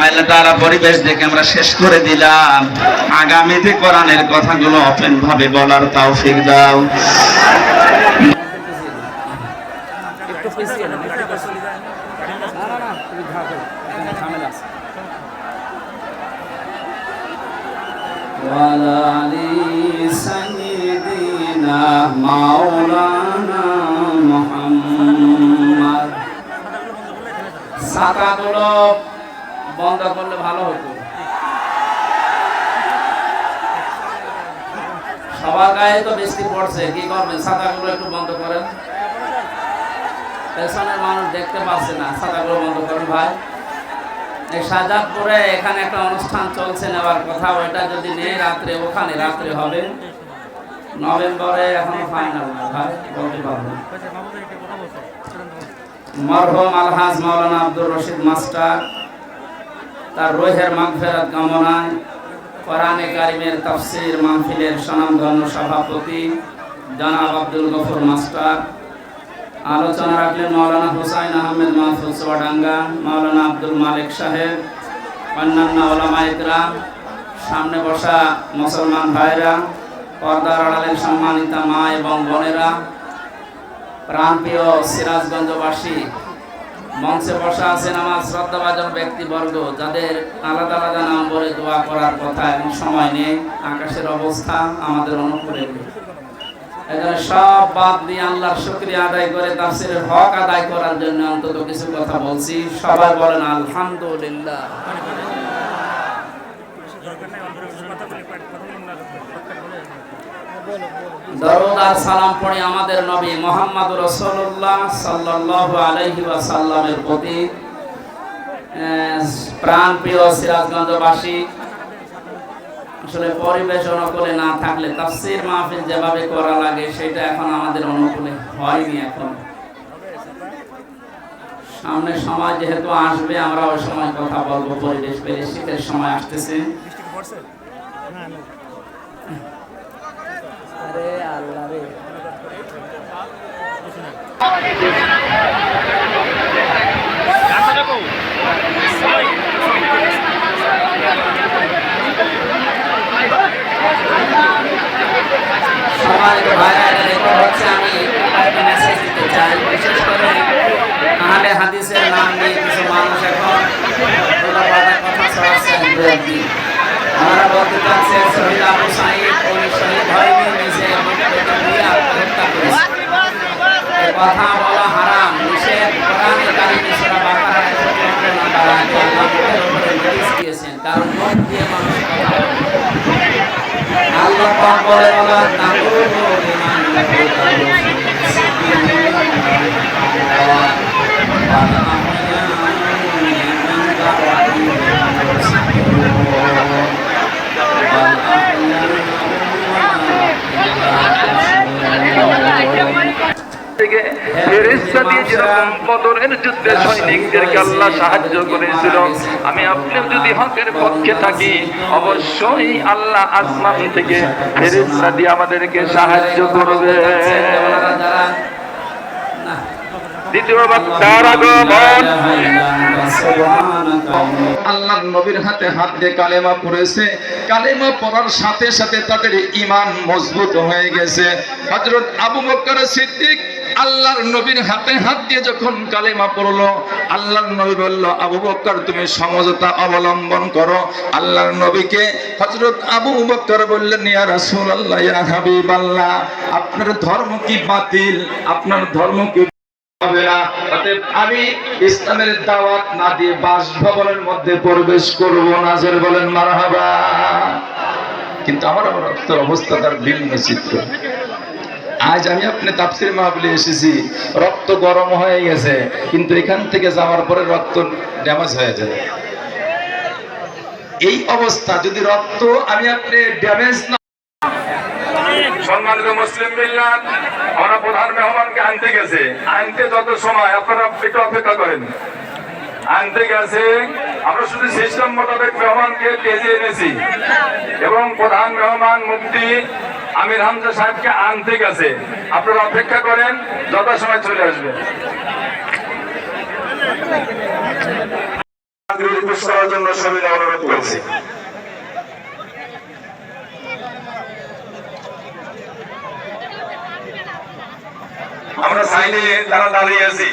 মাইলে তারা পরিবেশ দেখে আমরা শেষ করে দিলাম আগামীতে কোরআনের কথাগুলো ওপেন ভাবে বলার তৌফিক দাও একটু পিছিয়ে না না না না তুমি ঘা করো এখানে ঝামেলা আছে وعلى آل سيدنا مولانا محمد ছাতাগুলো বন্ধ করলে ভালো হতো। সবার গায়ে তো বৃষ্টি পড়ছে, কি করবেন? ছাতাগুলো একটু বন্ধ করেন। পেছনের মানুষ দেখতে পাচ্ছে না, ছাতাগুলো বন্ধ করেন ভাই। এই সাজাদপুরে এখানে একটা অনুষ্ঠান চলছে, নেওয়ার কথা। ওইটা যদি নেই, রাত্রে ওখানে, রাত্রে হবে। নভেম্বরে এখনও ফাইনাল ভাই, বলতে পারব না। মরহুম আলহাজ মাওলানা আব্দুর রশিদ মাস্টার। তার রোহের মাগফেরাত কামনায় কোরআনে কারিমের তাফসির মাহফিলের স্বনামধন্য সভাপতি জনাব আব্দুল গফর মাস্টার। আলোচনা রাখলেন মাওলানা হুসাইন আহমেদ মাহফুজ চুয়াডাঙ্গা মাওলানা আব্দুল মালিক সাহেব, অন্যান্য ওলামা ইকরাম, সামনে বসা মুসলমান ভাইরা, পর্দার আড়ালের সম্মানিতা মা এবং বোনেরা, প্রাণপ্রিয় সিরাজগঞ্জবাসী মঞ্চে বসা আছেন আমার শ্রদ্ধাভাজন ব্যক্তিবর্গ, যাদের আলাদা আলাদা নাম বলে দোয়া করার কথা এবং সময় নেই। আকাশের অবস্থা আমাদের অনুকূলে। এজন্য সব বাদ দিয়ে আল্লাহর শুকরিয়া আদায় করে তাফসিরের হক আদায় করার জন্য অন্তত কিছু কথা বলছি। সবাই বলেন, আলহামদুলিল্লাহ। দরুদ আর সালাম পড়ে আমাদের নবী মোহাম্মদ রসুল্লাহ সাল্লাল্লাহু আলাইহি ওয়াসাল্লামের প্রতি। প্রাণ প্রিয় সিরাজগঞ্জবাসী, আসলে পরিবেশ অনুকূলে না থাকলে তাফসির মাহফিল যেভাবে করা লাগে, সেটা এখন আমাদের অনুকূলে হয়নি এখন। সামনে সময় যেহেতু আসবে, আমরা ওই সময় কথা বলব, পরিবেশ পেলে শীতের সময় আসতেছে। আরে আল্লাহ রে সম্মানিত ভাইরা এটা রেকর্ড হচ্ছে আমি একটা মেসেজ দিতে চাই বিশেষ করে আহলে হাদিসের নাম নিয়ে কিছু মানুষ এখন উল্টাপাল্টা কথা ছড়াচ্ছেন দু একদিন আমরা বলতে চাচ্ছি শহীদ আবু সাইদ উনি শহীদ হয়নি নিজে মুক্তিযুদ্ধ দিয়ে আত্মহত্যা করেছে এ কথা বলা হারাম নিষেধ কোরআনে কারিমে সূরা বাকারা 154 নাম্বার আয়াতে আল্লাহ মুখের উপরে নোটিশ দিয়েছেন কারণ লাহু থেকে ফেরেশতা দিয়ে যেরকম বদরের যুদ্ধে সৈনিকদেরকে আল্লাহ সাহায্য করেছিল, আমি আপনিও যদি হকের পক্ষে থাকি, অবশ্যই আল্লাহ আসমান থেকে ফেরেশতা দিয়ে আমাদেরকে সাহায্য করবে। আল্লাহর নবীর হাতে হাত দিয়ে কালেমা পড়েছে। কালেমা পড়ার সাথে সাথে তাদের ইমান মজবুত হয়ে গেছে। হযরত আবু বকর সিদ্দিক আল্লাহর নবীর হাতে হাত দিয়ে যখন কালেমা পড়ল, আল্লাহর নবী বলল, আবু বকর, তুমি সমঝোতা অবলম্বন করো। আল্লাহর নবীকে হযরত আবু বকর বললেন, ইয়া রাসূলুল্লাহ, ইয়া হাবিবাল্লাহ, আপনার ধর্ম কি বাতিল? আপনার ধর্ম কি আমি ইসলামের দাওয়াত না দিয়ে বাসভবনের মধ্যে প্রবেশ করব না। জোরে বলেন, মারহাবা। কিন্তু আমার আমার অবস্থা তার ভিন্ন চিত্র। আজ আমি আপনি তাফসির মাহফিলে এসেছি। রক্ত গরম হয়ে গেছে, কিন্তু এখান থেকে যাওয়ার পরে রক্ত ড্যামেজ হয়ে যায়। এই অবস্থা, যদি রক্ত আমি আপনি ড্যামেজ না সম্মানিত মুসলিম মিল্লাত, আমরা প্রধান মেহমানকে আনতে গেছে। আনতে যত সময়, আপনারা একটু অপেক্ষা করেন। আনতে গেছে, আমরা শুধু সিস্টেম মোতাবেক মেহমানকে তেজে এনেছি। এবং প্রধান মেহমান মুক্তি আমির হামজা সাহেবকে আনতে গেছে। আপনারা অপেক্ষা করেন যত যথাসময় চলে আসবে। করার জন্য সবিনয় অনুরোধ করছি। আমরা তারা দাঁড়িয়ে আছি।